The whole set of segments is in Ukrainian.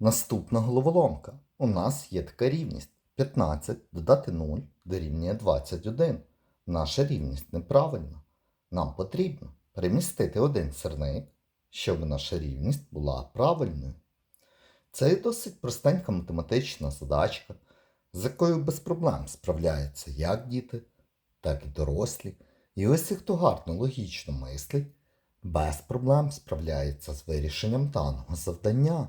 Наступна головоломка. У нас є така рівність. 15 додати 0 дорівнює 21. Наша рівність неправильна. Нам потрібно перемістити один сірник, щоб наша рівність була правильною. Це є досить простенька математична задачка, з якою без проблем справляються як діти, так і дорослі. І ось хто гарно логічно мислить, без проблем справляється з вирішенням даного завдання.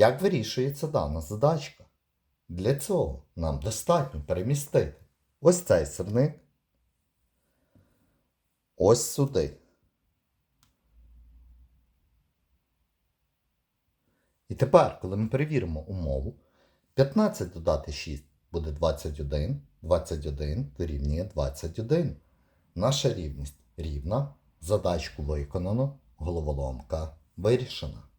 Як вирішується дана задачка? Для цього нам достатньо перемістити ось цей сирник ось сюди. І тепер, коли ми перевіримо умову, 15 додати 6 буде 21, 21 дорівнює 21. Наша рівність рівна, задачку виконано, головоломка вирішена.